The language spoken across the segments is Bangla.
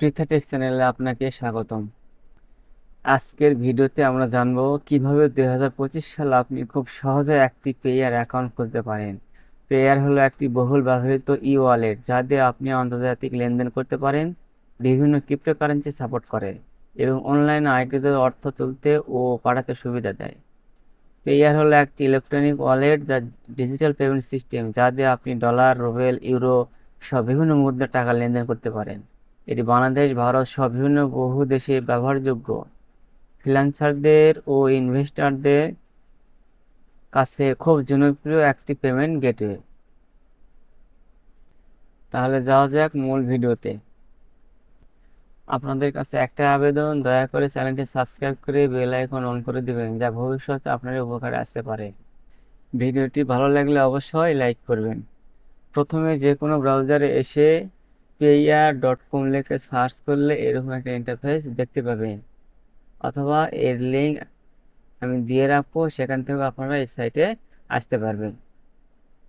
পৃথাটেক চ্যানেলে আপনাকে স্বাগতম। আজকের ভিডিওতে আমরা জানব কীভাবে দুই হাজার পঁচিশ সালে আপনি খুব সহজে একটি পেয়ার অ্যাকাউন্ট খুলতে পারেন। পেয়ার হলো একটি বহুল ব্যবহৃত ই ওয়ালেট যা দিয়ে আপনি আন্তর্জাতিক লেনদেন করতে পারেন, বিভিন্ন ক্রিপ্টোকারেন্সি সাপোর্ট করে এবং অনলাইনে আয়কৃত অর্থ তুলতে ও পাঠাতে সুবিধা দেয়। পেয়ার হলো একটি ইলেকট্রনিক ওয়ালেট যা ডিজিটাল পেমেন্ট সিস্টেম যা দিয়ে আপনি ডলার, রুবেল, ইউরো সব বিভিন্ন মুদ্রার টাকা লেনদেন করতে পারেন। এটি বাংলাদেশ, ভারত সহ বিভিন্ন বহু দেশে ব্যবহারযোগ্য। ফ্রিল্যান্সারদের ও ইনভেস্টরদের কাছে খুব জনপ্রিয় একটি পেমেন্ট গেটওয়ে। তাহলে যাওয়া যাক মূল ভিডিওতে। আপনাদের কাছে একটা আবেদন, দয়া করে চ্যানেলটি সাবস্ক্রাইব করে বেল আইকন অন করে দিবেন, যা ভবিষ্যতে আপনার উপকারে আসতে পারে। ভিডিওটি ভালো লাগলে অবশ্যই লাইক করবেন। প্রথমে যে কোনো ব্রাউজারে এসে পেয়ার ডট কম লিখে সার্চ করলে এরকম একটা ইন্টারফেস দেখতে পাবেন। অথবা এর লিঙ্ক আমি দিয়ে রাখব, সেখান থেকে আপনারা এই সাইটে আসতে পারবেন।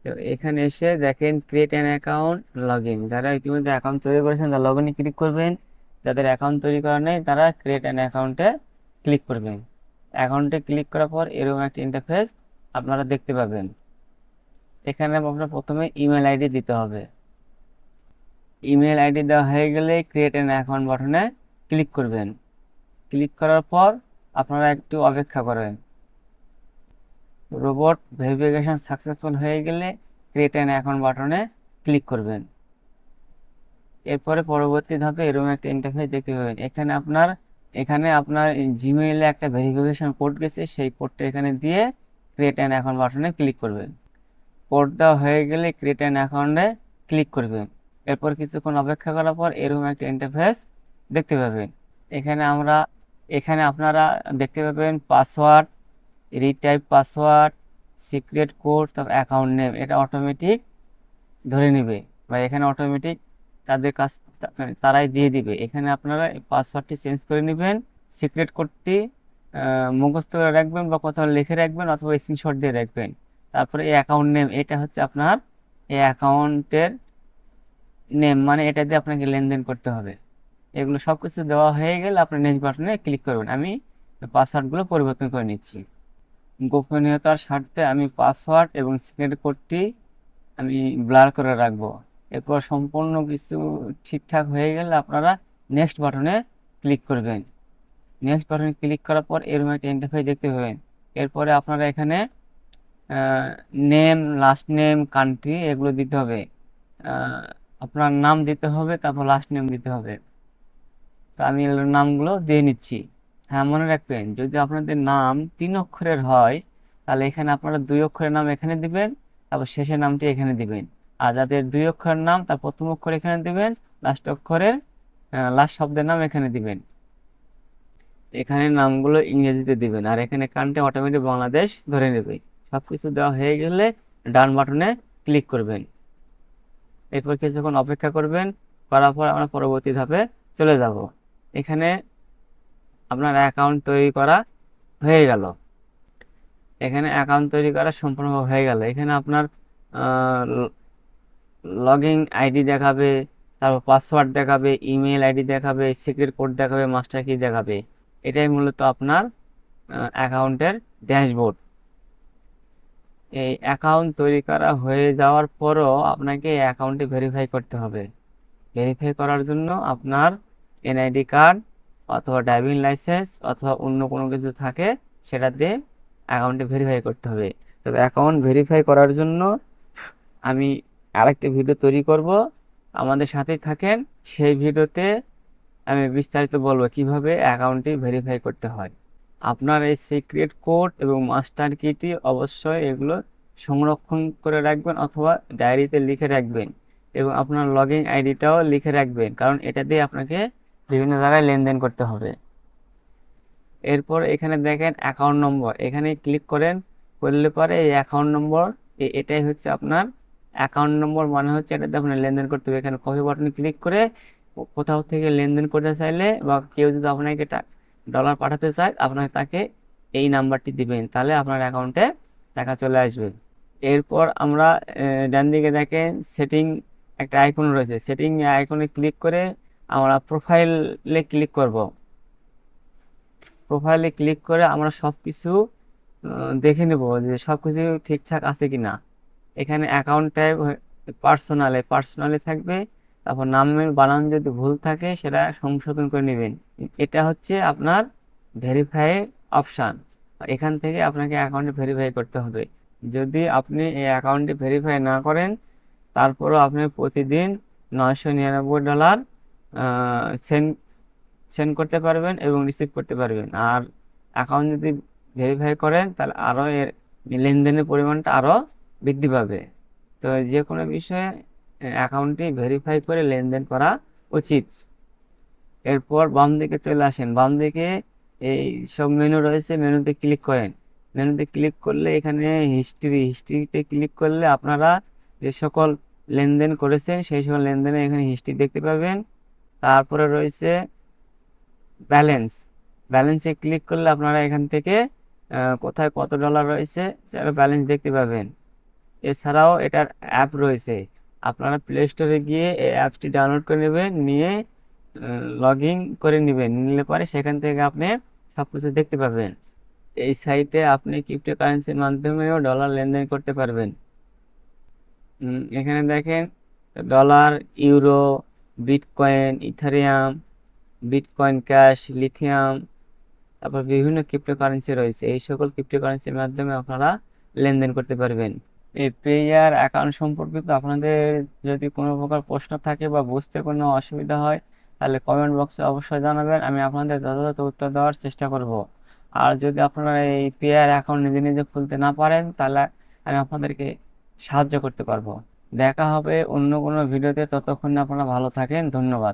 তো এখানে এসে দেখেন create an account log in যারা ইতিমধ্যে অ্যাকাউন্ট তৈরি করেছেন, তারা লগ ক্লিক করবেন। যাদের অ্যাকাউন্ট তৈরি করা নেই, তারা ক্রিয়েট অ্যান অ্যাকাউন্টে ক্লিক করবেন। অ্যাকাউন্টে ক্লিক করার পর এরকম একটা ইন্টারফেস আপনারা দেখতে পাবেন। এখানে আপনার প্রথমে ইমেল আইডি দিতে হবে। ইমেল আইডি দেওয়া হয়ে গেলে ক্রিয়েট অ্যান অ্যাকাউন্ট বাটনে ক্লিক করবেন। ক্লিক করার পর আপনারা একটু অপেক্ষা করবেন রোবট ভেরিফিকেশন সাকসেসফুল হয়ে গেলে ক্রিয়েট অ্যান অ্যাকাউন্ট বাটনে ক্লিক করবেন। এরপরে পরবর্তী ধাপে এরকম একটা ইন্টারফেস দেখতে পাবেন। এখানে আপনার এখানে আপনার জিমেইলে একটা ভেরিফিকেশন কোড গেছে, সেই কোডটা এখানে দিয়ে ক্রিয়েট অ্যান অ্যাকাউন্ট বাটনে ক্লিক করবেন। কোড দেওয়া হয়ে গেলে ক্রিয়েট অ্যান অ্যাকাউন্টে ক্লিক করবেন। এরপর কিছুক্ষণ অপেক্ষা করার পর এরকম একটা ইন্টারফেস দেখতে পাবেন। এখানে আমরা, এখানে আপনারা দেখতে পাবেন password retype password secret code তারপর অ্যাকাউন্ট নেম এটা অটোমেটিক ধরে নেবে বা এখানে অটোমেটিক তাদের কাছ, তারাই দিয়ে দিবে। এখানে আপনারা পাসওয়ার্ডটি চেঞ্জ করে নেবেন সিক্রেট কোডটি মুখস্থ করে রাখবেন বা কোথাও লিখে রাখবেন অথবা স্ক্রিনশট দিয়ে রাখবেন। তারপরে এই অ্যাকাউন্ট নেম এটা হচ্ছে আপনার এই অ্যাকাউন্টের নেম মানে এটা দিয়ে আপনাকে লেনদেন করতে হবে। এগুলো সব কিছু দেওয়া হয়ে গেলে আপনি নেক্সট বাটনে ক্লিক করবেন। আমি পাসওয়ার্ডগুলো পরিবর্তন করে নিচ্ছি। গোপনীয়তার স্বার্থে আমি পাসওয়ার্ড এবং সিক্রেট কোডটি আমি ব্লার করে রাখব। এরপর সম্পূর্ণ কিছু ঠিকঠাক হয়ে গেলে আপনারা নেক্সট বাটনে ক্লিক করবেন। নেক্সট বাটনে ক্লিক করার পর এরকম একটা ইন্টারফেস দেখতে পাবেন। এরপরে আপনারা এখানে নেম লাস্ট নেম কান্ট্রি এগুলো দিতে হবে। আপনার নাম দিতে হবে, তারপর লাস্ট নেম দিতে হবে। তো আমি নামগুলো দিয়ে নিচ্ছি। হ্যাঁ মনে রাখবেন, যদি আপনাদের নাম তিন অক্ষরের হয়, তাহলে এখানে আপনারা দুই অক্ষরের নাম এখানে দিবেন, তারপর শেষের নামটি এখানে দিবেন। আর যাদের দুই অক্ষরের নাম, তার প্রথম অক্ষর এখানে দিবেন লাস্ট অক্ষরের লাস্ট শব্দের নাম এখানে দিবেন। এখানে নামগুলো ইংরেজিতে দিবেন, আর এখানে কান্টে অটোমেটিক বাংলাদেশ ধরে নেবে। সব কিছু দেওয়া হয়ে গেলে ডান বাটনে ক্লিক করবেন। এরপর কিছুক্ষণ অপেক্ষা করবেন, করার পর আমরা পরবর্তী ধাপে চলে যাব। এখানে আপনার অ্যাকাউন্ট তৈরি করা হয়ে গেল। এখানে অ্যাকাউন্ট তৈরি করা সম্পূর্ণ হয়ে গেল। এখানে আপনার লগইন আইডি দেখাবে, তারপর পাসওয়ার্ড দেখাবে ইমেল আইডি দেখাবে সিক্রেট কোড দেখাবে মাস্টার কি দেখাবে। এটাই মূলত আপনার অ্যাকাউন্টের ড্যাশবোর্ড এই অ্যাকাউন্ট তৈরি করা হয়ে যাওয়ার পরও আপনাকে এই অ্যাকাউন্টটি ভেরিফাই করতে হবে। ভেরিফাই করার জন্য আপনার এনআইডি কার্ড অথবা ড্রাইভিং লাইসেন্স অথবা অন্য কোনো কিছু থাকে, সেটা দিয়ে অ্যাকাউন্টে ভেরিফাই করতে হবে। তবে অ্যাকাউন্ট ভেরিফাই করার জন্য আমি আরেকটি ভিডিও তৈরি করব। আমাদের সাথেই থাকেন, সেই ভিডিওতে আমি বিস্তারিত বলব কীভাবে অ্যাকাউন্টটি ভেরিফাই করতে হয়। আপনার এই সিক্রেট কোড এবং মাস্টার কিটি অবশ্যই এগুলো সংরক্ষণ করে রাখবেন অথবা ডায়েরিতে লিখে রাখবেন এবং আপনার লগ ইন আইডিটাও লিখে রাখবেন, কারণ এটা দিয়ে আপনাকে বিভিন্ন জায়গায় লেনদেন করতে হবে। এরপর এখানে দেখেন অ্যাকাউন্ট নম্বর এখানে ক্লিক করেন, করলে পরে এই অ্যাকাউন্ট নম্বর এটাই হচ্ছে আপনার অ্যাকাউন্ট নম্বর মানে হচ্ছে এটাতে আপনার লেনদেন করতে হবে। এখানে কপি বাটনে ক্লিক করে কোথাও থেকে লেনদেন করতে চাইলে বা কেউ যদি আপনাকে ডলার পাঠাতে চায়, আপনাকে তাকে এই নাম্বারটি দিবেন। তাহলে আপনার অ্যাকাউন্টে টাকা চলে আসবে। এরপর আমরা ডান দিকে দেখেন সেটিং একটা আইকন রয়েছে। সেটিং আইকনে ক্লিক করে আমরা প্রোফাইলে ক্লিক করব। প্রোফাইলে ক্লিক করে আমরা সব কিছু দেখে নেব যে সব কিছু ঠিকঠাক আছে কি না এখানে অ্যাকাউন্ট টাইপ পার্সোনালে পার্সোনালে থাকবে। তারপর নামের বানান যদি ভুল থাকে সেটা সংশোধন করে নেবেন। এটা হচ্ছে আপনার ভেরিফাই অপশান এখান থেকে আপনাকে অ্যাকাউন্টে ভেরিফাই করতে হবে। যদি আপনি এই অ্যাকাউন্টে ভেরিফাই না করেন, তারপরও আপনি প্রতিদিন নয়শো নিরানব্বই ডলার সেন্ড সেন্ড করতে পারবেন এবং রিসিভ করতে পারবেন। আর অ্যাকাউন্ট যদি ভেরিফাই করেন, তাহলে আরও এর লেনদেনের পরিমাণটা আরও বৃদ্ধি পাবে। তো যে কোনো বিষয়ে অ্যাকাউন্টটি ভেরিফাই করে লেনদেন করা উচিত। এরপর বাম দিকে চলে আসেন। বাম দিকে এই সব মেনু রয়েছে মেনুতে ক্লিক করেন। মেনুতে ক্লিক করলে এখানে হিস্ট্রি হিস্ট্রিতে ক্লিক করলে আপনারা যে সকল লেনদেন করেছেন, সেই সকল লেনদেনে এখানে হিস্ট্রি দেখতে পাবেন। তারপরে রয়েছে ব্যালেন্স ব্যালেন্সে ক্লিক করলে আপনারা এখান থেকে কোথায় কত ডলার রয়েছে, সেটা ব্যালেন্স দেখতে পাবেন। এছাড়াও এটার অ্যাপ রয়েছে। আপনারা প্লে স্টোরে গিয়ে এই অ্যাপটি ডাউনলোড করে নেবেন, নিয়ে লগ ইন করে নেবেন। নিলে পরে সেখান থেকে আপনি সব কিছু দেখতে পাবেন। এই সাইটে আপনি ক্রিপ্টোকারেন্সির মাধ্যমেও ডলার লেনদেন করতে পারবেন। এখানে দেখেন dollar euro bitcoin Ethereum bitcoin cash lithium তারপর বিভিন্ন ক্রিপ্টোকারেন্সি রয়েছে। এই সকল ক্রিপ্টোকারেন্সির মাধ্যমে আপনারা লেনদেন করতে পারবেন। এই পেয়ার অ্যাকাউন্ট সম্পর্কিত আপনাদের যদি কোনো প্রকার প্রশ্ন থাকে বা বুঝতে কোনো অসুবিধা হয়, তাহলে কমেন্ট বক্সে অবশ্যই জানাবেন, আমি আপনাদের যথাযথ উত্তর দেওয়ার চেষ্টা করব। আর যদি আপনারা এই পেয়ার অ্যাকাউন্ট নিজে নিজে খুলতে না পারেন, তাহলে আমি আপনাদেরকে সাহায্য করতে পারব। দেখা হবে অন্য কোনো ভিডিওতে ততক্ষণ আপনারা ভালো থাকেন, ধন্যবাদ।